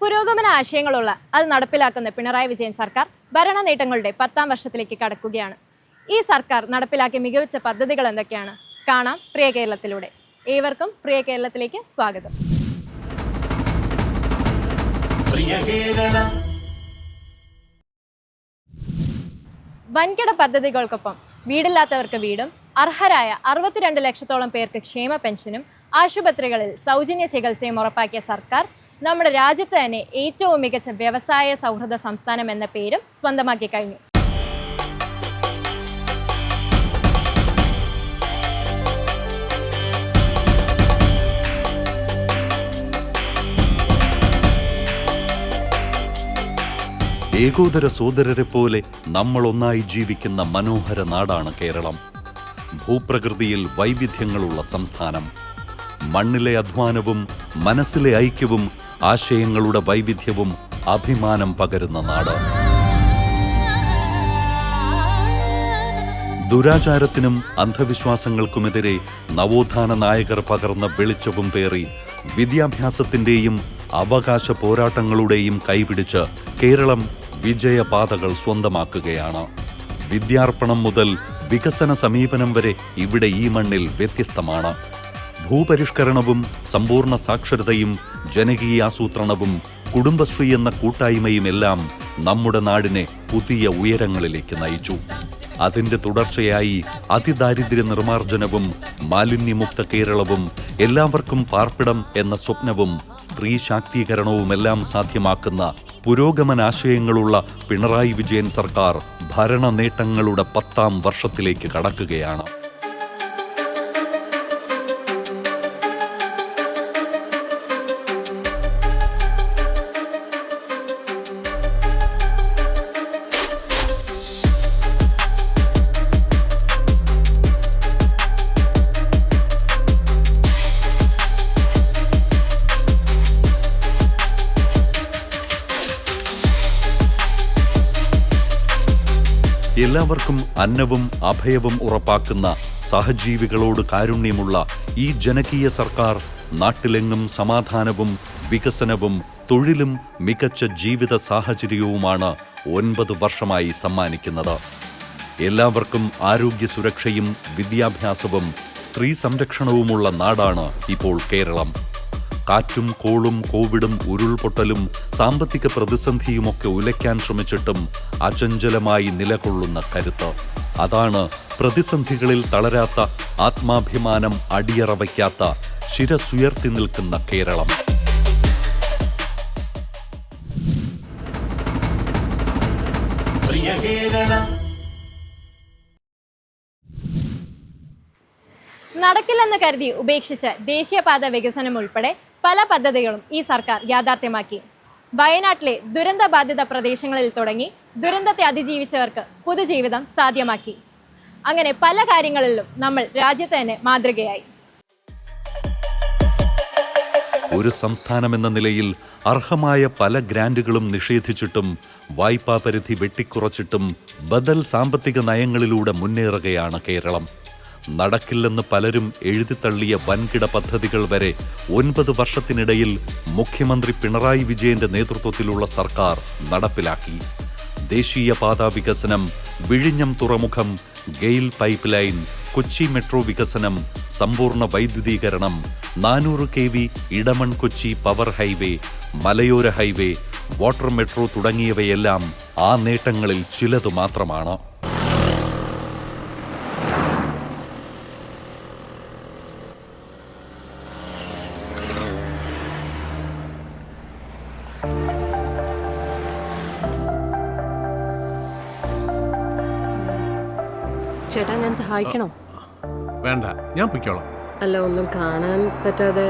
പുരോഗമന ആശയങ്ങളുള്ള അത് നടപ്പിലാക്കുന്ന പിണറായി വിജയൻ സർക്കാർ ഭരണ നേട്ടങ്ങളുടെ പത്താം വർഷത്തിലേക്ക് കടക്കുകയാണ്. ഈ സർക്കാർ നടപ്പിലാക്കിയ മികവിച്ച പദ്ധതികൾ എന്തൊക്കെയാണ്? കാണാം പ്രിയ കേരളത്തിലൂടെ. ഏവർക്കും പ്രിയ കേരളത്തിലേക്ക് സ്വാഗതം. വൻകിട പദ്ധതികൾക്കൊപ്പം വീടില്ലാത്തവർക്ക് വീടും അർഹരായ അറുപത്തിരണ്ട് ലക്ഷത്തോളം പേർക്ക് ക്ഷേമ പെൻഷനും ആശുപത്രികളിൽ സൗജന്യ ചികിത്സയും ഉറപ്പാക്കിയ സർക്കാർ നമ്മുടെ രാജ്യത്ത് തന്നെ ഏറ്റവും മികച്ച വ്യവസായ സൗഹൃദ സംസ്ഥാനം എന്ന പേരും സ്വന്തമാക്കി കഴിഞ്ഞു. ഏകോദര സോദരരെ പോലെ നമ്മൾ ഒന്നായി ജീവിക്കുന്ന മനോഹര നാടാണ് കേരളം. ഭൂപ്രകൃതിയിൽ വൈവിധ്യങ്ങളുള്ള സംസ്ഥാനം. മണ്ണിലെ അധ്വാനവും മനസ്സിലെ ഐക്യവും ആശയങ്ങളുടെ വൈവിധ്യവും അഭിമാനം പകരുന്ന നാട്. ദുരാചാരത്തിനും അന്ധവിശ്വാസങ്ങൾക്കുമെതിരെ നവോത്ഥാന നായകർ പകർന്ന വെളിച്ചവും പേറി വിദ്യാഭ്യാസത്തിന്റെയും അവകാശ പോരാട്ടങ്ങളുടെയും കൈപിടിച്ച് കേരളം വിജയപാതകൾ സ്വന്തമാക്കുകയാണ്. വിദ്യാർപ്പണം മുതൽ വികസന സമീപനം വരെ ഇവിടെ ഈ മണ്ണിൽ വ്യത്യസ്തമാണ്. ഭൂപരിഷ്കരണവും സമ്പൂർണ സാക്ഷരതയും ജനകീയാസൂത്രണവും കുടുംബശ്രീ എന്ന കൂട്ടായ്മയുമെല്ലാം നമ്മുടെ നാടിനെ പുതിയ ഉയരങ്ങളിലേക്ക് നയിച്ചു. അതിന്റെ തുടർച്ചയായി അതിദാരിദ്ര്യ നിർമ്മാർജനവും മാലിന്യമുക്ത കേരളവും എല്ലാവർക്കും പാർപ്പിടം എന്ന സ്വപ്നവും സ്ത്രീ ശാക്തീകരണവുമെല്ലാം സാധ്യമാക്കുന്ന പുരോഗമനാശയങ്ങളുള്ള പിണറായി വിജയൻ സർക്കാർ ഭരണ നേട്ടങ്ങളുടെ പത്താം വർഷത്തിലേക്ക് കടക്കുകയാണ്. എല്ലാവർക്കും അന്നവും അഭയവും ഉറപ്പാക്കുന്ന സഹജീവികളോട് കാരുണ്യമുള്ള ഈ ജനകീയ സർക്കാർ നാട്ടിലെങ്ങും സമാധാനവും വികസനവും തൊഴിലും മികച്ച ജീവിത സാഹചര്യവുമാണ് ഒൻപത് വർഷമായി സമ്മാനിക്കുന്നത്. എല്ലാവർക്കും ആരോഗ്യ സുരക്ഷയും വിദ്യാഭ്യാസവും സ്ത്രീ സംരക്ഷണവുമുള്ള നാടാണ് ഇപ്പോൾ കേരളം. കാറ്റും കോളും കോവിഡും ഉരുൾപൊട്ടലും സാമ്പത്തിക പ്രതിസന്ധിയുമൊക്കെ ഉലയ്ക്കാൻ ശ്രമിച്ചിട്ടും അചഞ്ചലമായി നിലകൊള്ളുന്ന കരുത്ത്. അതാണ് പ്രതിസന്ധികളിൽ തളരാത്ത ആത്മാഭിമാനം അടിയറ വയ്ക്കാത്ത ശിരസുയർത്തി നിൽക്കുന്ന കേരളം. നടക്കില്ലെന്ന് കരുതി ഉപേക്ഷിച്ച ദേശീയപാത വികസനം ഉൾപ്പെടെ പല പദ്ധതികളും ഈ സർക്കാർ യാഥാർത്ഥ്യമാക്കി. വയനാട്ടിലെ ദുരന്ത ബാധിത പ്രദേശങ്ങളിൽ തുടങ്ങി ദുരന്തത്തെ അതിജീവിച്ചവർക്ക് പുതുജീവിതം സാധ്യമാക്കി. അങ്ങനെ പല കാര്യങ്ങളിലും നമ്മൾ രാജ്യത്ത് തന്നെ മാതൃകയായി. ഒരു സംസ്ഥാനമെന്ന നിലയിൽ അർഹമായ പല ഗ്രാന്റുകളും നിഷേധിച്ചിട്ടും വായ്പാ പരിധി വെട്ടിക്കുറച്ചിട്ടും ബദൽ സാമ്പത്തിക നയങ്ങളിലൂടെ മുന്നേറുകയാണ് കേരളം. നടക്കില്ലെന്ന് പലരും എഴുതിത്തള്ളിയ വൻകിട പദ്ധതികൾ വരെ ഒൻപത് വർഷത്തിനിടയിൽ മുഖ്യമന്ത്രി പിണറായി വിജയന്റെ നേതൃത്വത്തിലുള്ള സർക്കാർ നടപ്പിലാക്കി. ദേശീയപാതാ വികസനം വിഴിഞ്ഞം തുറമുഖം GAIL pipe line Kochi metro വികസനം സമ്പൂർണ വൈദ്യുതീകരണം നാനൂറ് K V Edamon Kochi power highway മലയോര ഹൈവേ വാട്ടർ മെട്രോ തുടങ്ങിയവയെല്ലാം ആ നേട്ടങ്ങളിൽ ചിലതു മാത്രമാണ്. സഹായിക്കണോ വേണ്ട ഞാൻ പൊയ്ക്കോളാം. അല്ല ഒന്നും കാണാൻ പറ്റാതെ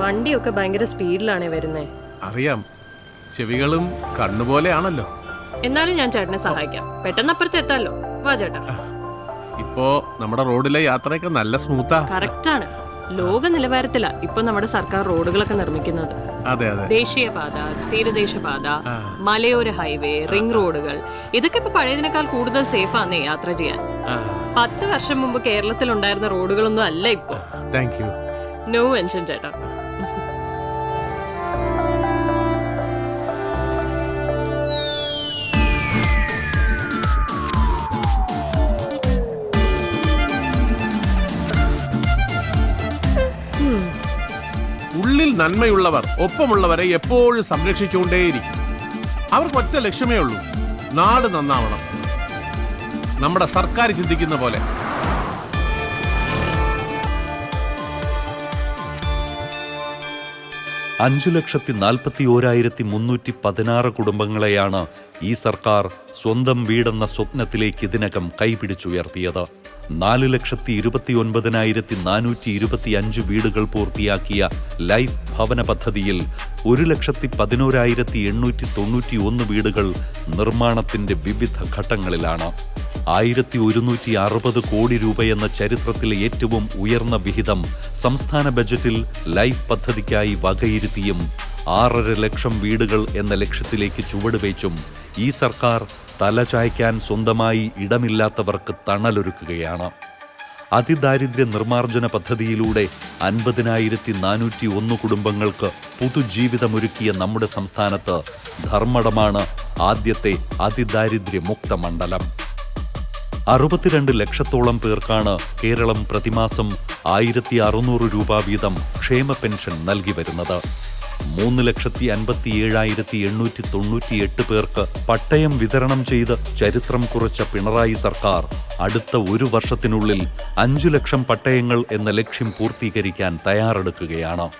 വണ്ടിയൊക്കെ ഭയങ്കര സ്പീഡിലാണേ വരുന്നേ. അറിയാം ചെവികളും കണ്ണുപോലെയാണല്ലോ. എന്നാലും ഞാൻ ചേട്ടനെ സഹായിക്കാം. പെട്ടെന്ന് അപ്പുറത്ത് എത്താലോ? വാ ചേട്ടാ. ഇപ്പോ നമ്മുടെ റോഡിലെ യാത്രയൊക്കെ നല്ല സ്മൂത്താ. ആണ് ലോക നിലവാരത്തിലാ ഇപ്പൊ നമ്മുടെ സർക്കാർ റോഡുകളൊക്കെ നിർമ്മിക്കുന്നത്. അതെ അതെ. ദേശീയപാത തീരദേശപാത മലയോര ഹൈവേ റിംഗ് റോഡുകൾ. ഇതൊക്കെ ഇപ്പൊ പഴയതിനേക്കാൾ കൂടുതൽ സേഫ് ആണ് യാത്ര ചെയ്യാൻ. പത്ത് വർഷം മുമ്പ് കേരളത്തിൽ ഉണ്ടായിരുന്ന റോഡുകളൊന്നും അല്ല ഇപ്പൊ. താങ്ക് യു നോ മെൻഷൻ ചേട്ടാ. ഉള്ളിൽ നന്മയുള്ളവർ ഒപ്പമുള്ളവരെ എപ്പോഴും സംരക്ഷിച്ചുകൊണ്ടേയിരിക്കും. അവർക്ക് ഒറ്റ ലക്ഷ്യമേ ഉള്ളൂ. നാട് നന്നാവണം. നമ്മുടെ സർക്കാർ ചിന്തിക്കുന്ന പോലെ. അഞ്ചു ലക്ഷത്തി നാൽപ്പത്തി ഓരായിരത്തി മുന്നൂറ്റി പതിനാറ് കുടുംബങ്ങളെയാണ് ഈ സർക്കാർ സ്വന്തം വീടെന്ന സ്വപ്നത്തിലേക്ക് ഇതിനകം കൈപിടിച്ചുയർത്തിയത്. നാല് ലക്ഷത്തി ഇരുപത്തി ഒൻപതിനായിരത്തി നാനൂറ്റി ഇരുപത്തി അഞ്ച് വീടുകൾ പൂർത്തിയാക്കിയ ലൈഫ് ഭവന പദ്ധതിയിൽ ഒരു ലക്ഷത്തി പതിനോരായിരത്തി എണ്ണൂറ്റി തൊണ്ണൂറ്റി ഒന്ന് വീടുകൾ നിർമ്മാണത്തിന്റെ വിവിധ ഘട്ടങ്ങളിലാണ്. ആയിരത്തി ഒരുന്നൂറ്റി അറുപത് കോടി രൂപയെന്ന ചരിത്രത്തിലെ ഏറ്റവും ഉയർന്ന വിഹിതം സംസ്ഥാന ബജറ്റിൽ ലൈഫ് പദ്ധതിക്കായി വകയിരുത്തിയും ആറര ലക്ഷം വീടുകൾ എന്ന ലക്ഷ്യത്തിലേക്ക് ചുവടുവെച്ചും ഈ സർക്കാർ തലചായ്ക്കാൻ സ്വന്തമായി ഇടമില്ലാത്തവർക്ക് തണലൊരുക്കുകയാണ്. അതിദാരിദ്ര്യ നിർമ്മാർജന പദ്ധതിയിലൂടെ അൻപതിനായിരത്തി നാനൂറ്റി ഒന്ന് കുടുംബങ്ങൾക്ക് പുതുജീവിതമൊരുക്കിയ നമ്മുടെ സംസ്ഥാനത്ത് ധർമ്മടമാണ് ആദ്യത്തെ അതിദാരിദ്ര്യമുക്ത മണ്ഡലം. അറുപത്തിരണ്ട് ലക്ഷത്തോളം പേർക്കാണ് കേരളം പ്രതിമാസം ആയിരത്തി അറുന്നൂറ് രൂപ വീതം ക്ഷേമ പെൻഷൻ നൽകി വരുന്നത്. മൂന്ന് ലക്ഷത്തി അൻപത്തി ഏഴായിരത്തി എണ്ണൂറ്റി തൊണ്ണൂറ്റിയെട്ട് പേർക്ക് പട്ടയം വിതരണം ചെയ്ത് ചരിത്രം കുറിച്ച പിണറായി സർക്കാർ അടുത്ത ഒരു വർഷത്തിനുള്ളിൽ അഞ്ചു ലക്ഷം പട്ടയങ്ങൾ എന്ന ലക്ഷ്യം പൂർത്തീകരിക്കാൻ തയ്യാറെടുക്കുകയാണ്.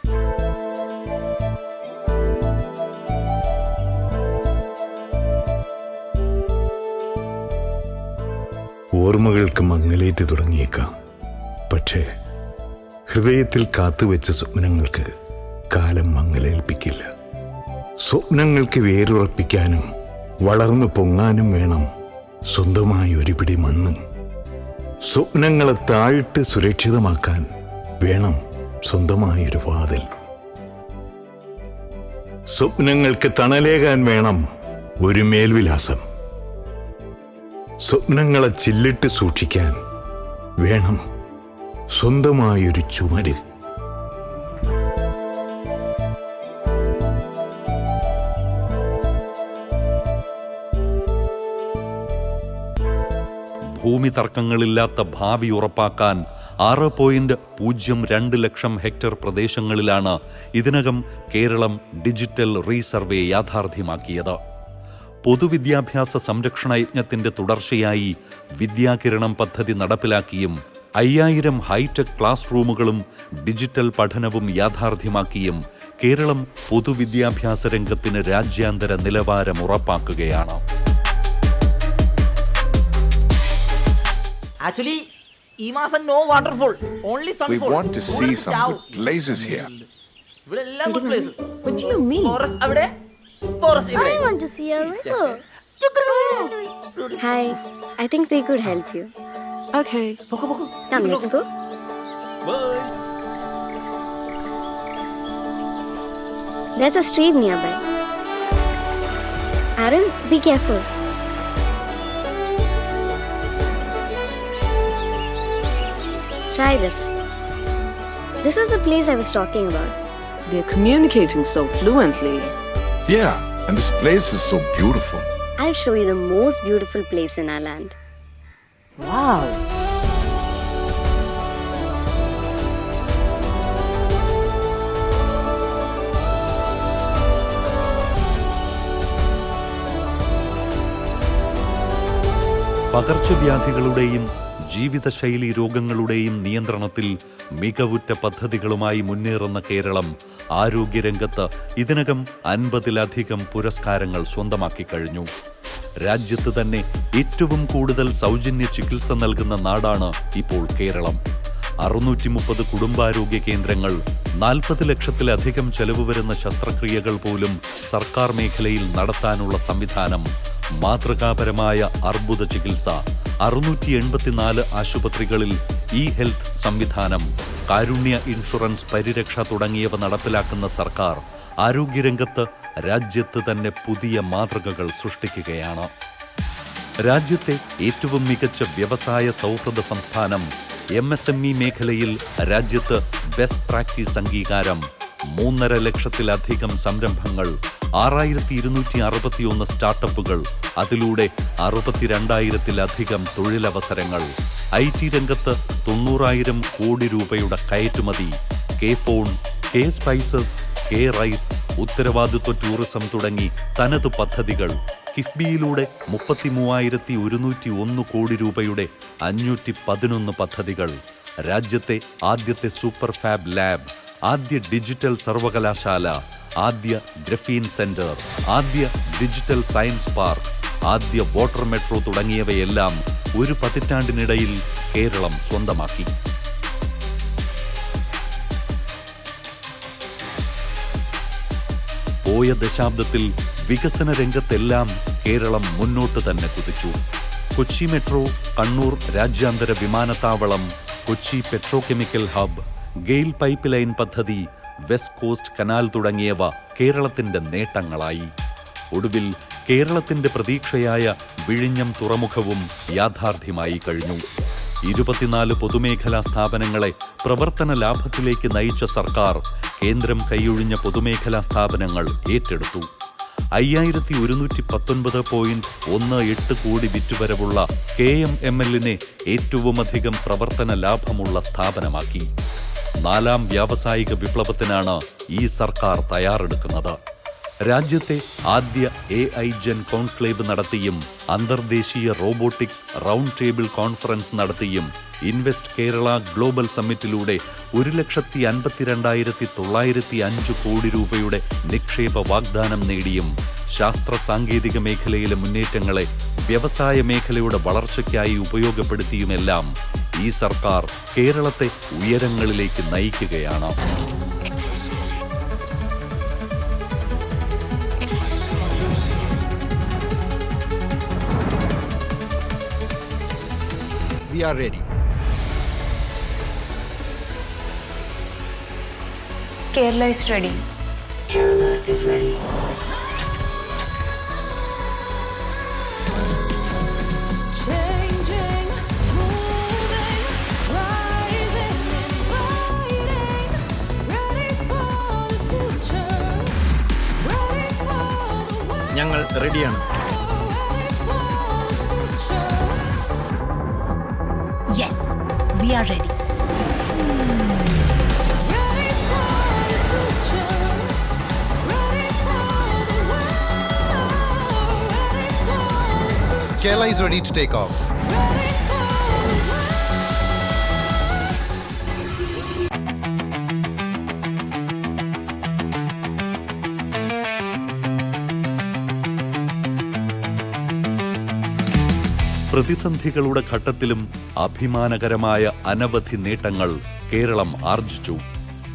ഓർമ്മകൾക്ക് മങ്ങലേറ്റ് തുടങ്ങിയേക്കാം. പക്ഷേ ഹൃദയത്തിൽ കാത്തുവെച്ച സ്വപ്നങ്ങൾക്ക് കാലം മങ്ങലേൽപ്പിക്കില്ല. സ്വപ്നങ്ങൾക്ക് വേരുറപ്പിക്കാനും വളർന്നു പൊങ്ങാനും വേണം സ്വന്തമായി ഒരു പിടി മണ്ണ്. സ്വപ്നങ്ങളെ താഴ്ത്ത് സുരക്ഷിതമാക്കാൻ വേണം സ്വന്തമായൊരു വാതിൽ. സ്വപ്നങ്ങൾക്ക് തണലേകാൻ വേണം ഒരു മേൽവിലാസം. സ്വപ്നങ്ങളെ ചില്ലിട്ട് സൂക്ഷിക്കാൻ വേണം സ്വന്തമായൊരു ചുമര്. ഭൂമി തർക്കങ്ങളില്ലാത്ത ഭാവി ഉറപ്പാക്കാൻ ആറ് പോയിന്റ് പൂജ്യം രണ്ട് ലക്ഷം ഹെക്ടർ പ്രദേശങ്ങളിലാണ് ഇതിനകം കേരളം ഡിജിറ്റൽ റീസർവേ യാഥാർത്ഥ്യമാക്കിയത്. പൊതുവിദ്യാഭ്യാസ സംരക്ഷണ യജ്ഞത്തിന്റെ തുടർച്ചയായി വിദ്യാകിരണം പദ്ധതി നടപ്പിലാക്കിയും അയ്യായിരം ഹൈടെക് ക്ലാസ് റൂമുകളും ഡിജിറ്റൽ പഠനവും യാഥാർത്ഥ്യമാക്കിയും കേരളം പൊതുവിദ്യാഭ്യാസ രംഗത്തിന് രാജ്യാന്തര നിലവാരം ഉറപ്പാക്കുകയാണ്. ആക്ച്വലി ഈ മാസം no waterfall only We sunfall want to see some good places here. ഇവിടെ എല്ലാം good place What do you mean? Forest അവിടെ ഫോറസ്റ്റ് ഇവിടെ I want to see a river. Hi, I think we could help you. Okay. പൊക്കോ പൊക്കോ Come, let's go. Bye There's a stream nearby. Aaron, be careful. Try this. This is the place I was talking about. They're communicating so fluently. Yeah, and this place is so beautiful. I'll show you the most beautiful place in our land. Wow. പകർച്ചവ്യാധികളുടെയും ജീവിതശൈലി രോഗങ്ങളുടെയും നിയന്ത്രണത്തിൽ മികവുറ്റ പദ്ധതികളുമായി മുന്നേറുന്ന കേരളം ആരോഗ്യരംഗത്ത് ഇതിനകം അൻപതിലധികം പുരസ്കാരങ്ങൾ സ്വന്തമാക്കി കഴിഞ്ഞു. രാജ്യത്ത് തന്നെ ഏറ്റവും കൂടുതൽ സൗജന്യ ചികിത്സ നൽകുന്ന നാടാണ് ഇപ്പോൾ കേരളം. അറുന്നൂറ്റി മുപ്പത് കുടുംബാരോഗ്യ കേന്ദ്രങ്ങൾ നാൽപ്പത് ലക്ഷത്തിലധികം ചെലവ് വരുന്ന ശസ്ത്രക്രിയകൾ പോലും സർക്കാർ മേഖലയിൽ നടത്താനുള്ള സംവിധാനം മാതൃകാപരമായ അർബുദ ചികിത്സ അറുന്നൂറ്റി എൺപത്തിനാല് ആശുപത്രികളിൽ ഇ ഹെൽത്ത് സംവിധാനം കാരുണ്യ ഇൻഷുറൻസ് പരിരക്ഷ തുടങ്ങിയവ നടപ്പിലാക്കുന്ന സർക്കാർ ആരോഗ്യരംഗത്ത് രാജ്യത്ത് തന്നെ പുതിയ മാതൃകകൾ സൃഷ്ടിക്കുകയാണ്. രാജ്യത്തെ ഏറ്റവും മികച്ച വ്യവസായ സൗഹൃദ സംസ്ഥാനം എം എസ് എം ഇ മേഖലയിൽ രാജ്യത്ത് ബെസ്റ്റ് പ്രാക്ടീസ് അംഗീകാരം മൂന്നര ലക്ഷത്തിലധികം സംരംഭങ്ങൾ ആറായിരത്തി ഇരുന്നൂറ്റി അറുപത്തിയൊന്ന് സ്റ്റാർട്ടപ്പുകൾ അതിലൂടെ അറുപത്തിരണ്ടായിരത്തിലധികം തൊഴിലവസരങ്ങൾ. ഐ ടി രംഗത്ത് തൊണ്ണൂറായിരം കോടി രൂപയുടെ കയറ്റുമതി. K phone K spices K rice ഉത്തരവാദിത്വ ടൂറിസം തുടങ്ങി തനത് പദ്ധതികൾ. കിഫ്ബിയിലൂടെ മുപ്പത്തി മൂവായിരത്തി ഒരുന്നൂറ്റി ഒന്ന് കോടി രൂപയുടെ അഞ്ഞൂറ്റി പതിനൊന്ന് പദ്ധതികൾ. രാജ്യത്തെ ആദ്യത്തെ സൂപ്പർ ഫാബ് ലാബ് ആദ്യ ഡിജിറ്റൽ സർവകലാശാല ആദ്യ ഗ്രഫീൻ സെന്റർ ആദ്യ ഡിജിറ്റൽ സയൻസ് പാർക്ക് ആദ്യ വാട്ടർ മെട്രോ തുടങ്ങിയവയെല്ലാം ഒരു പതിറ്റാണ്ടിനിടയിൽ കേരളം സ്വന്തമാക്കി. പോയ ദശാബ്ദത്തിൽ വികസന രംഗത്തെല്ലാം കേരളം മുന്നോട്ട് തന്നെ കുതിച്ചു. കൊച്ചി മെട്രോ കണ്ണൂർ രാജ്യാന്തര വിമാനത്താവളം Kochi petrochemical hub GAIL pipe line പദ്ധതി വെസ്റ്റ് കോസ്റ്റ് കനാൽ തുടങ്ങിയവ കേരളത്തിന്റെ നേട്ടങ്ങളായി. ഒടുവിൽ കേരളത്തിന്റെ പ്രതീക്ഷയായ വിഴിഞ്ഞം തുറമുഖവും യാഥാർത്ഥ്യമായി കഴിഞ്ഞു. ഇരുപത്തിനാല് പൊതുമേഖലാ സ്ഥാപനങ്ങളെ പ്രവർത്തന ലാഭത്തിലേക്ക് നയിച്ച സർക്കാർ കേന്ദ്രം കൈയൊഴിഞ്ഞ പൊതുമേഖലാ സ്ഥാപനങ്ങൾ ഏറ്റെടുത്തു. അയ്യായിരത്തി ഒരുന്നൂറ്റി പത്തൊൻപത് പോയിന്റ് ഒന്ന് എട്ട് കോടി വിറ്റുവരവുള്ള കെ എം എം എല്ലിനെ ഏറ്റവുമധികം പ്രവർത്തന ലാഭമുള്ള സ്ഥാപനമാക്കി. നാലാം വ്യാവസായിക വിപ്ലവത്തിനാണ് ഈ സർക്കാർ തയ്യാറെടുക്കുന്നത്. രാജ്യത്തെ ആദ്യ എ ഐ ജെൻ കോൺക്ലേവ് നടത്തിയും അന്തർദേശീയ റോബോട്ടിക്സ് റൗണ്ട് ടേബിൾ കോൺഫറൻസ് നടത്തിയും ഇൻവെസ്റ്റ് കേരള ഗ്ലോബൽ സമ്മിറ്റിലൂടെ ഒരു ലക്ഷത്തി അൻപത്തിരണ്ടായിരത്തി തൊള്ളായിരത്തി അഞ്ച് കോടി രൂപയുടെ നിക്ഷേപ വാഗ്ദാനം നേടിയും ശാസ്ത്ര സാങ്കേതിക മേഖലയിലെ മുന്നേറ്റങ്ങളെ വ്യവസായ മേഖലയുടെ വളർച്ചയ്ക്കായി ഉപയോഗപ്പെടുത്തിയുമെല്ലാം ഈ സർക്കാർ കേരളത്തെ ഉയരങ്ങളിലേക്ക് നയിക്കുകയാണ്. We are ready. Kerala is ready. Kerala is ready. Changing, moving, we are ready. Kerala is ready to take off. പ്രതിസന്ധികളുടെ ഘട്ടത്തിലും അഭിമാനകരമായ അനവധി നേട്ടങ്ങൾ കേരളം ആർജിച്ചു.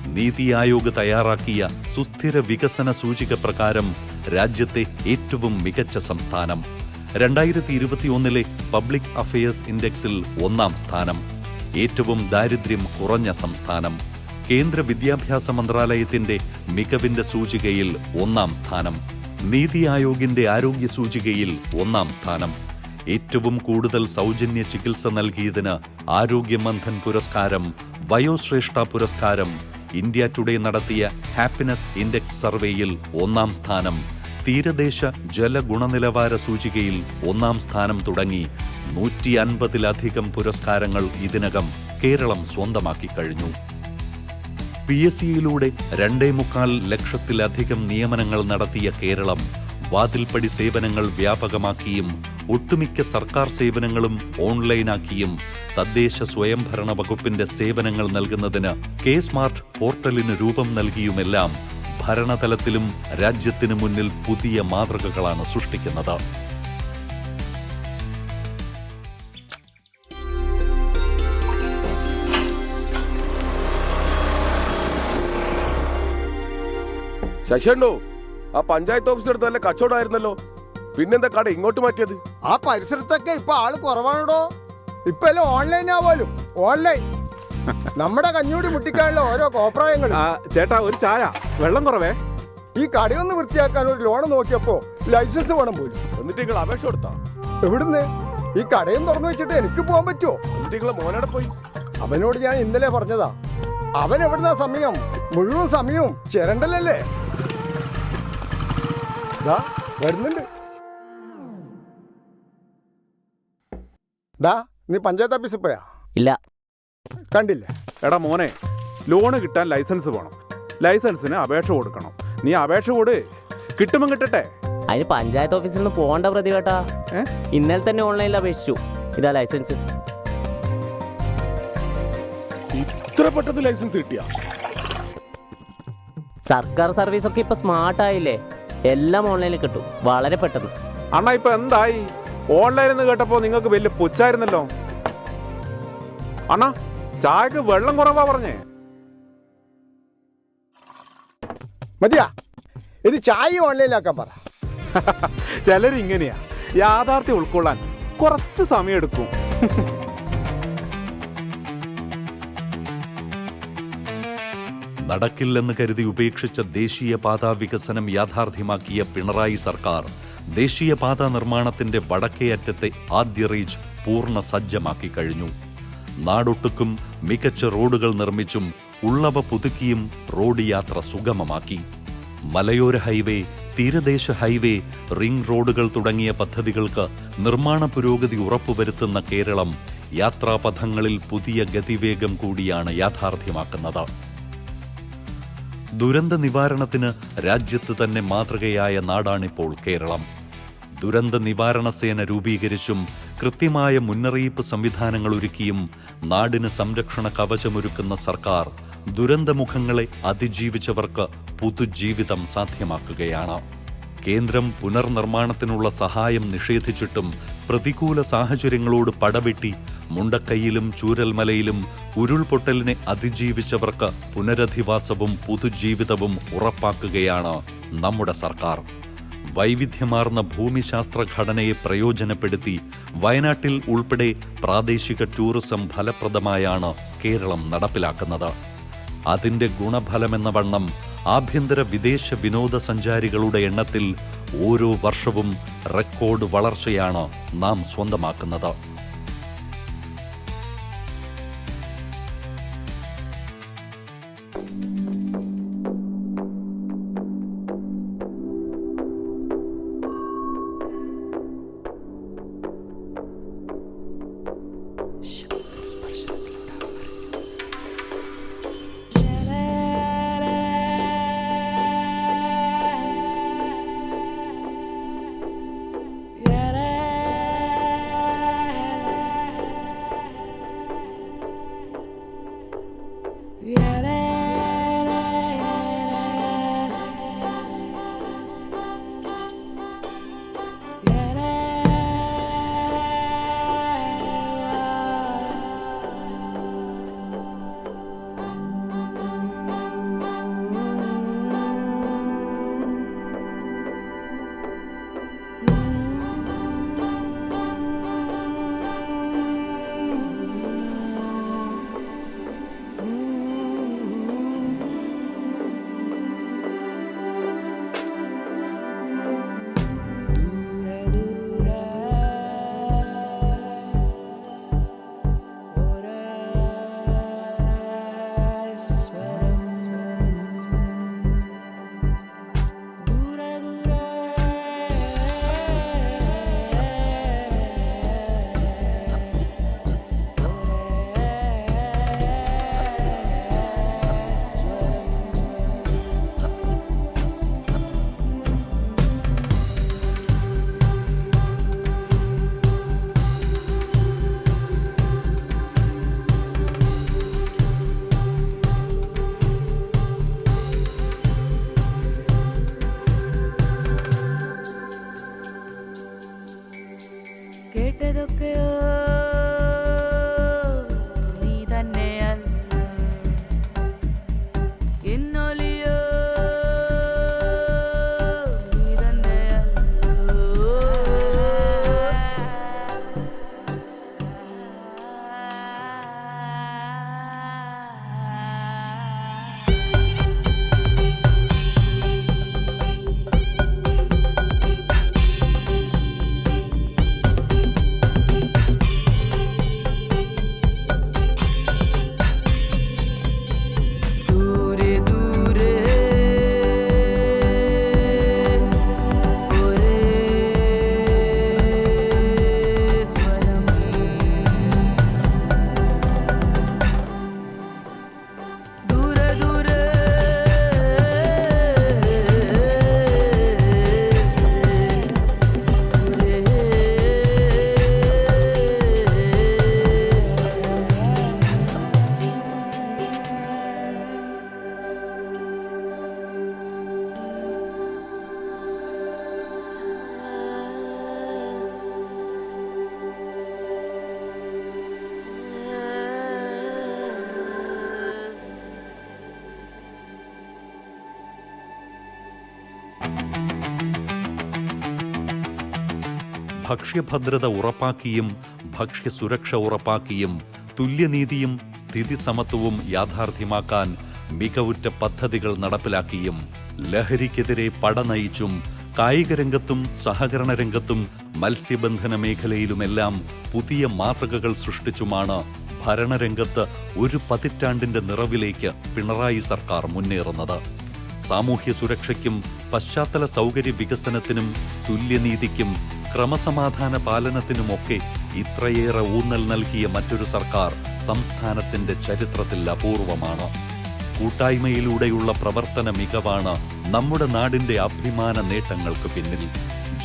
നീതി ആയോഗ് തയ്യാറാക്കിയ സുസ്ഥിര വികസന സൂചിക പ്രകാരം രാജ്യത്തെ ഏറ്റവും മികച്ച സംസ്ഥാനം. രണ്ടായിരത്തി ഇരുപത്തിയൊന്നിലെ പബ്ലിക് അഫയേഴ്സ് ഇൻഡെക്സിൽ ഒന്നാം സ്ഥാനം. ഏറ്റവും ദാരിദ്ര്യം കുറഞ്ഞ സംസ്ഥാനം. കേന്ദ്ര വിദ്യാഭ്യാസ മന്ത്രാലയത്തിന്റെ മികവിന്റെ സൂചികയിൽ ഒന്നാം സ്ഥാനം. നീതി ആയോഗിന്റെ ആരോഗ്യ സൂചികയിൽ ഒന്നാം സ്ഥാനം. ഏറ്റവും കൂടുതൽ സൗജന്യ ചികിത്സ നൽകിയതിന് ആരോഗ്യമന്ധൻ പുരസ്കാരം വയോശ്രേഷ്ഠ പുരസ്കാരം ഇന്ത്യ ടുഡേ നടത്തിയ ഹാപ്പിനെസ് ഇൻഡെക്സ് സർവേയിൽ ഒന്നാം സ്ഥാനം തീരദേശ ജല ഗുണനിലവാര സൂചികയിൽ ഒന്നാം സ്ഥാനം തുടങ്ങി നൂറ്റി അൻപതിലധികം പുരസ്കാരങ്ങൾ ഇതിനകം കേരളം സ്വന്തമാക്കി കഴിഞ്ഞു. പി എസ് സിയിലൂടെ രണ്ടേ മുക്കാൽ ലക്ഷത്തിലധികം നിയമനങ്ങൾ നടത്തിയ കേരളം വാതിൽപ്പടി സേവനങ്ങൾ വ്യാപകമാക്കിയും ഒട്ടുമിക്ക സർക്കാർ സേവനങ്ങളും ഓൺലൈനാക്കിയും തദ്ദേശ സ്വയംഭരണ വകുപ്പിന്റെ സേവനങ്ങൾ നൽകുന്നതിന് കെ സ്മാർട്ട് പോർട്ടലിന് രൂപം നൽകിയുമെല്ലാം ഭരണതലത്തിലും രാജ്യത്തിനു മുന്നിൽ പുതിയ മാതൃകകളാണ് സൃഷ്ടിക്കുന്നത്. ശശിയുണ്ടോ ആ പഞ്ചായത്ത് ഓഫീസിനടുത്ത് നല്ല കച്ചവടമായിരുന്നല്ലോ. പിന്നെന്താ കട ഇങ്ങോട്ട് മാറ്റിയത്? ആ പരിസരത്തൊക്കെ ഇപ്പൊ ആൾ കുറവാണോ ഇപ്പൊ എല്ലാം ഓൺലൈൻ ആവാലും ഓൺലൈൻ നമ്മുടെ കഞ്ഞൂടി മുട്ടിക്കാനുള്ള ഓരോ കോപ്രായങ്ങൾ ചേട്ടാ ഒരു ചായ. വെള്ളം കുറവേ? ഈ കടയൊന്ന് വൃത്തിയാക്കാൻ ഒരു ലോൺ നോക്കിയപ്പോ ലൈസൻസ് വേണം പോലും. എന്നിട്ട് നിങ്ങൾ അപേക്ഷ കൊടുത്താ? എവിടുന്ന്? ഈ കടയും തുറന്നു വെച്ചിട്ട് എനിക്ക് പോകാൻ പറ്റുമോ എന്നിട്ട് നിങ്ങൾ മോനോടെ പോയി. അവനോട് ഞാൻ ഇന്നലെ പറഞ്ഞതാ. അവൻ എവിടുന്ന സമയം? മുഴുവൻ സമയവും ചിരണ്ടലല്ലേ? ദാ വരുന്നുണ്ട്. ഡാ നീ പഞ്ചായത്ത് ഓഫീസിൽ പോയാ? ഇല്ല. കണ്ടില്ലേ? എടാ മോനെ ലോണ് കിട്ടാൻ ലൈസൻസ് വേണം. ലൈസൻസിന് അപേക്ഷ കൊടുക്കണം. നീ അപേക്ഷ കൊട്. കിട്ടുമ്പോൾ കിട്ടട്ടെ. അതിന് പഞ്ചായത്ത് ഓഫീസിൽ നിന്ന് പോകേണ്ട പ്രതി കേട്ടാ? ഇന്നലെ തന്നെ ഓൺലൈനിൽ അപേക്ഷിച്ചു. ഇതാ ലൈസൻസ്. ഇത്ര പെട്ടെന്ന് ലൈസൻസ് കിട്ടിയ? സർക്കാർ സർവീസ് ഒക്കെ ഇപ്പൊ സ്മാർട്ട് ആയില്ലേ? എല്ലാം ഓൺലൈനിൽ കിട്ടും. വളരെ പെട്ടെന്ന്. അണ്ണാ ഇപ്പൊ എന്തായി? ഓൺലൈനിൽ നിന്ന് കേട്ടപ്പോ നിങ്ങൾക്ക് വലിയ പുച്ഛായിരുന്നല്ലോ. അണ്ണാ ചായക്ക് വെള്ളം കുറവാ പറഞ്ഞേ. മതിയാ. ഇത് ചായ ഓൺലൈനിലാക്കാൻ പറ. ചിലരിങ്ങനെയാ. യാഥാർത്ഥ്യം ഉൾക്കൊള്ളാൻ കുറച്ച് സമയം എടുക്കും നടക്കില്ലെന്ന് കരുതി ഉപേക്ഷിച്ച ദേശീയപാതാ വികസനം യാഥാർത്ഥ്യമാക്കിയ പിണറായി സർക്കാർ ദേശീയപാത നിർമ്മാണത്തിന്റെ വടക്കേ അറ്റത്തെ ആദ്യ റീച്ച് പൂർണ സജ്ജമാക്കി കഴിഞ്ഞു. നാടൊട്ടുക്കും മികച്ച റോഡുകൾ നിർമ്മിച്ചും ഉള്ളവ പുതുക്കിയും റോഡ് യാത്ര സുഗമമാക്കി. മലയോര ഹൈവേ തീരദേശ ഹൈവേ റിംഗ് റോഡുകൾ തുടങ്ങിയ പദ്ധതികൾക്ക് നിർമ്മാണ പുരോഗതി ഉറപ്പുവരുത്തുന്ന കേരളം യാത്രാപഥങ്ങളിൽ പുതിയ ഗതിവേഗം കൂടിയാണ് യാഥാർത്ഥ്യമാക്കുന്നത്. ദുരന്ത നിവാരണത്തിന് രാജ്യത്ത് തന്നെ മാതൃകയായ നാടാണിപ്പോൾ കേരളം. ദുരന്ത നിവാരണ സേന രൂപീകരിച്ചും കൃത്യമായ മുന്നറിയിപ്പ് സംവിധാനങ്ങൾ ഒരുക്കിയും നാടിന് സംരക്ഷണ കവചമൊരുക്കുന്ന സർക്കാർ ദുരന്തമുഖങ്ങളെ അതിജീവിച്ചവർക്ക് പുതുജീവിതം സാധ്യമാക്കുകയാണ്. കേന്ദ്രം പുനർനിർമ്മാണത്തിനുള്ള സഹായം നിഷേധിച്ചിട്ടും പ്രതികൂല സാഹചര്യങ്ങളോട് പടവെട്ടി മുണ്ടക്കൈയിലും ചൂരൽമലയിലും ഉരുൾപൊട്ടലിനെ അതിജീവിച്ചവർക്ക് പുനരധിവാസവും പുതുജീവിതവും ഉറപ്പാക്കുകയാണ് നമ്മുടെ സർക്കാർ. വൈവിധ്യമാർന്ന ഭൂമിശാസ്ത്ര ഘടനയെ പ്രയോജനപ്പെടുത്തി വയനാട്ടിൽ ഉൾപ്പെടെ പ്രാദേശിക ടൂറിസം ഫലപ്രദമായാണ് കേരളം നടപ്പിലാക്കുന്നത്. അതിന്റെ ഗുണഫലമെന്ന വണ്ണം ആഭ്യന്തര വിദേശ വിനോദസഞ്ചാരികളുടെ എണ്ണത്തിൽ ഓരോ വർഷവും റെക്കോർഡ് വളർച്ചയാണ് നാം സ്വന്തമാക്കുന്നത്. ഭക്ഷ്യഭദ്രത ഉറപ്പാക്കിയും ഭക്ഷ്യസുരക്ഷ ഉറപ്പാക്കിയും തുല്യനീതിയും സ്ഥിതി സമത്വവും യാഥാർത്ഥ്യമാക്കാൻ മികവുറ്റ പദ്ധതികൾ നടപ്പിലാക്കിയും ലഹരിക്കെതിരെ പട നയിച്ചും കായിക രംഗത്തും സഹകരണ രംഗത്തും മത്സ്യബന്ധന മേഖലയിലുമെല്ലാം പുതിയ മാതൃകകൾ സൃഷ്ടിച്ചുമാണ് ഭരണരംഗത്ത് ഒരു പതിറ്റാണ്ടിന്റെ നിറവിലേക്ക് പിണറായി സർക്കാർ മുന്നേറുന്നത്. സാമൂഹ്യ സുരക്ഷയ്ക്കും പശ്ചാത്തല സൗകര്യ വികസനത്തിനും തുല്യനീതിക്കും ക്രമസമാധാന പാലനത്തിനുമൊക്കെ ഇത്രയേറെ ഊന്നൽ നൽകിയ മറ്റൊരു സർക്കാർ സംസ്ഥാനത്തിന്റെ ചരിത്രത്തിൽ അപൂർവമാണ്. കൂട്ടായ്മയിലൂടെയുള്ള പ്രവർത്തന മികവാണ് നമ്മുടെ നാടിന്റെ അഭിമാന നേട്ടങ്ങൾക്ക് പിന്നിൽ.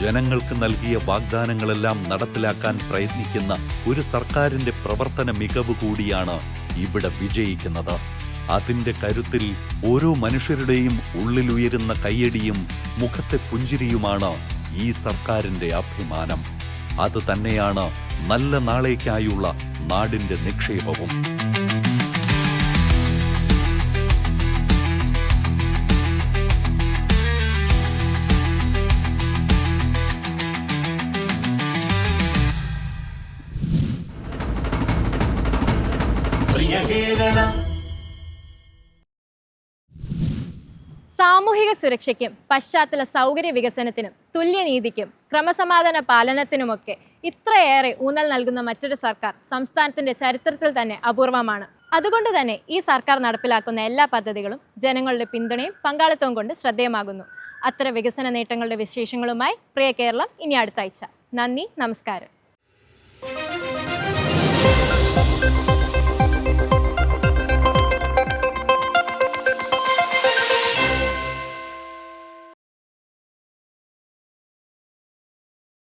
ജനങ്ങൾക്ക് നൽകിയ വാഗ്ദാനങ്ങളെല്ലാം നടപ്പിലാക്കാൻ പ്രയത്നിക്കുന്ന ഒരു സർക്കാരിന്റെ പ്രവർത്തന മികവ് കൂടിയാണ് ഇവിടെ വിജയിക്കുന്നത്. അതിന്റെ കരുത്തിൽ ഓരോ മനുഷ്യരുടെയും ഉള്ളിലുയരുന്ന കയ്യടിയും മുഖത്തെ പുഞ്ചിരിയുമാണ് ഈ സർക്കാരിന്റെ അഭിമാനം. അത് തന്നെയാണ് നല്ല നാളേക്കായുള്ള നാടിന്റെ നിക്ഷേപവും. സാമൂഹിക സുരക്ഷയ്ക്കും പശ്ചാത്തല സൗകര്യ വികസനത്തിനും തുല്യനീതിക്കും ക്രമസമാധാന പാലനത്തിനുമൊക്കെ ഇത്രയേറെ ഊന്നൽ നൽകുന്ന മറ്റൊരു സർക്കാർ സംസ്ഥാനത്തിന്റെ ചരിത്രത്തിൽ തന്നെ അപൂർവമാണ്. അതുകൊണ്ട് തന്നെ ഈ സർക്കാർ നടപ്പിലാക്കുന്ന എല്ലാ പദ്ധതികളും ജനങ്ങളുടെ പിന്തുണയും പങ്കാളിത്തവും കൊണ്ട് ശ്രദ്ധേയമാകുന്നു. അത്തരം വികസന നേട്ടങ്ങളുടെ വിശേഷങ്ങളുമായി പ്രിയ കേരളം ഇനി അടുത്ത ആഴ്ച. നന്ദി നമസ്കാരം.